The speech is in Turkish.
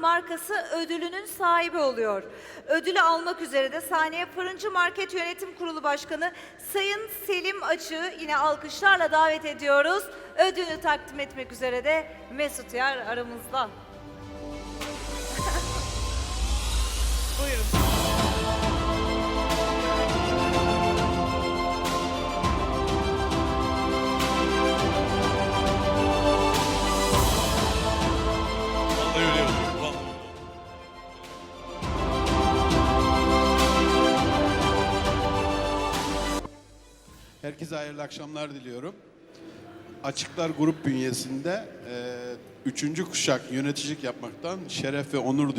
markası ödülünün sahibi oluyor. Ödülü almak üzere de sahneye Fırıncı Market Yönetim Kurulu Başkanı Sayın Selim Açık'ı yine alkışlarla davet ediyoruz. Ödülünü takdim etmek üzere de Mesut Yar aramızda. Herkese hayırlı akşamlar diliyorum. Açıklar Grup bünyesinde e, üçüncü kuşak yöneticilik yapmaktan şeref ve onur duyuyorum.